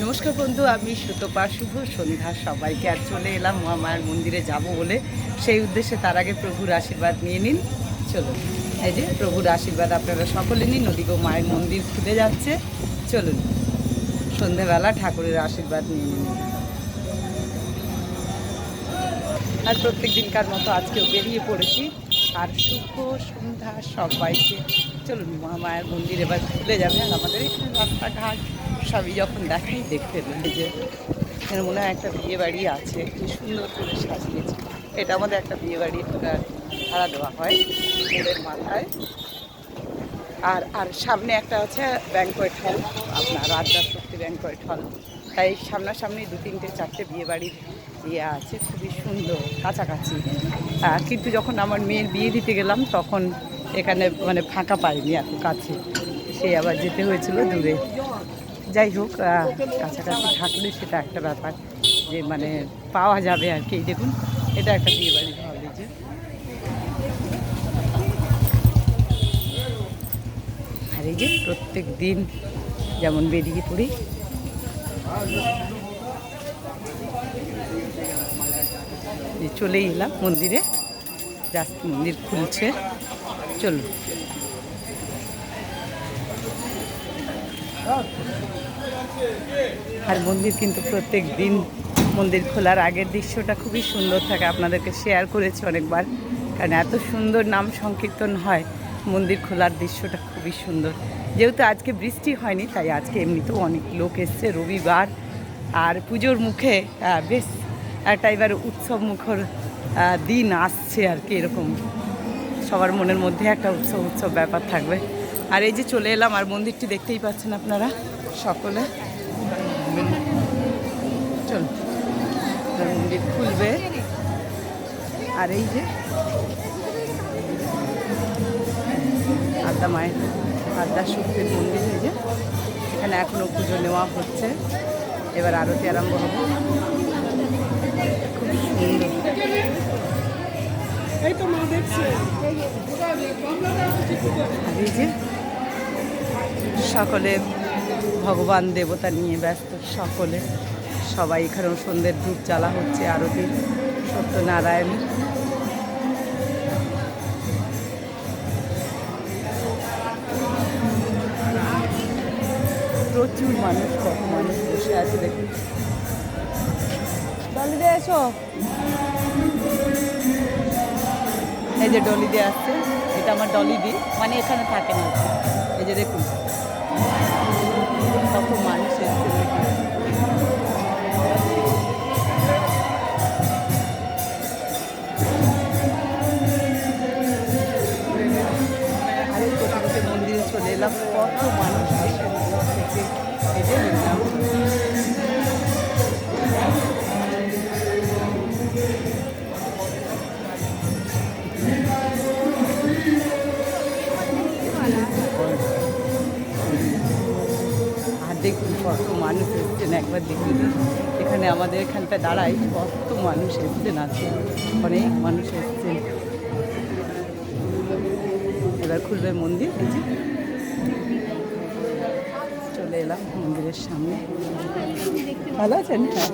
নমস্কার বন্ধু, আমি সুতপা শুভ সন্ধ্যা। সবাইকে আর চলে এলাম মহামায়ার মন্দিরে যাব বলে। সেই উদ্দেশ্যে তার আগে প্রভুর আশীর্বাদ নিয়ে নিন। চলুন। এই যে প্রভুর আশীর্বাদ আপনারা সকলে নিন, নদীগো মায়ের মন্দির খুলে যাচ্ছে। চলুন। সন্ধেবেলা ঠাকুরের আশীর্বাদ নিয়ে নিন। আর প্রত্যেক দিনকার মতো আজকেও বেরিয়ে পড়েছি। আর শুভ সন্ধ্যা সবাইকে। চলুন মহামায়ার মন্দির এবার খুলে যাবে আর আমাদের এখানে রাস্তাঘাট সবই যখন দেখাই দেখতে এই যে এখানে মনে হয় একটা বিয়ে বাড়ি আছে, কি সুন্দর করে সাজিয়েছে। এটা আমাদের একটা বিয়ে বাড়ি ভাড়া দেওয়া হয় মোড়ের মাথায়। আর আর সামনে একটা আছে ব্যাংকয়েট হল আপনার রাজা শক্তি ব্যাংকয়েট হল তাই সামনাসামনি দু তিনটে, চারটে বিয়ে বাড়ির ইয়ে আছে, খুবই সুন্দর, কাছাকাছি। কিন্তু যখন আমার মেয়ের বিয়ে দিতে গেলাম, তখন এখানে মানে ফাঁকা পাইনি, এত কাছে। সেই আবার যেতে হয়েছিল দূরে। যাই হোক কাছাকাছি থাকলে সেটা একটা ব্যাপার যে মানে পাওয়া যাবে আর কি। দেখুন, এটা একটা বিয়ে বাড়ির হল যে। আর এই যে প্রত্যেক দিন যেমন বেরিয়ে পড়ি চলেই এলাম মন্দিরে। জাস্ট মন্দির খুলছে। চলুন। আর মন্দির কিন্তু প্রত্যেক দিন মন্দির খোলার আগের দৃশ্যটা খুবই সুন্দর থাকে। আপনাদেরকে শেয়ার করেছি অনেকবার। কারণ এত সুন্দর নাম সংকীর্তন হয়। মন্দির খোলার দৃশ্যটা খুবই সুন্দর। যেহেতু আজকে বৃষ্টি হয়নি, তাই আজকে এমনিতেও অনেক লোক এসছে। রবিবার আর পুজোর মুখে বেশ একটা এবার উৎসব মুখর দিন আসছে আর কি এরকম। সবার মনের মধ্যে একটা উৎসব উৎসব ব্যাপার থাকবে। আর এই যে চলে এলাম, আর মন্দিরটি দেখতেই পাচ্ছেন আপনারা সকলে। চল, মন্দির খুলবে। আর এই যে আদ্যা মায়ের আদ্যা শক্তির মন্দির এই যে। এখানে এখনও পুজো নেওয়া হচ্ছে। এবার আরতি আরম্ভ হবে। খুব সুন্দর। এই তো মা দেখছে। এই যে সকলে ভগবান দেবতা নিয়ে ব্যস্ত সকলে। সবাই এখানেও সন্ধ্যের ধূপ জ্বালা হচ্ছে আরতি। সত্যনারায়ণ। প্রচুর মানুষ কত মানুষ বসে আছে দেখুন। ডলিদে এসো। এই যে ডলি দিয়ে আসছে, এটা আমার ডলি দি মানে এখানে থাকে না। এই যে দেখুন। দেখুন, কত মানুষ এসছেন, একবার দেখুন। এখানে আমাদের এখানটা দাঁড়াই কত মানুষ এসছেন আছে অনেক মানুষ এসছেন। এবার খুলবে মন্দির চলে এলাম মন্দিরের সামনে। ভালো আছেন? হ্যাঁ।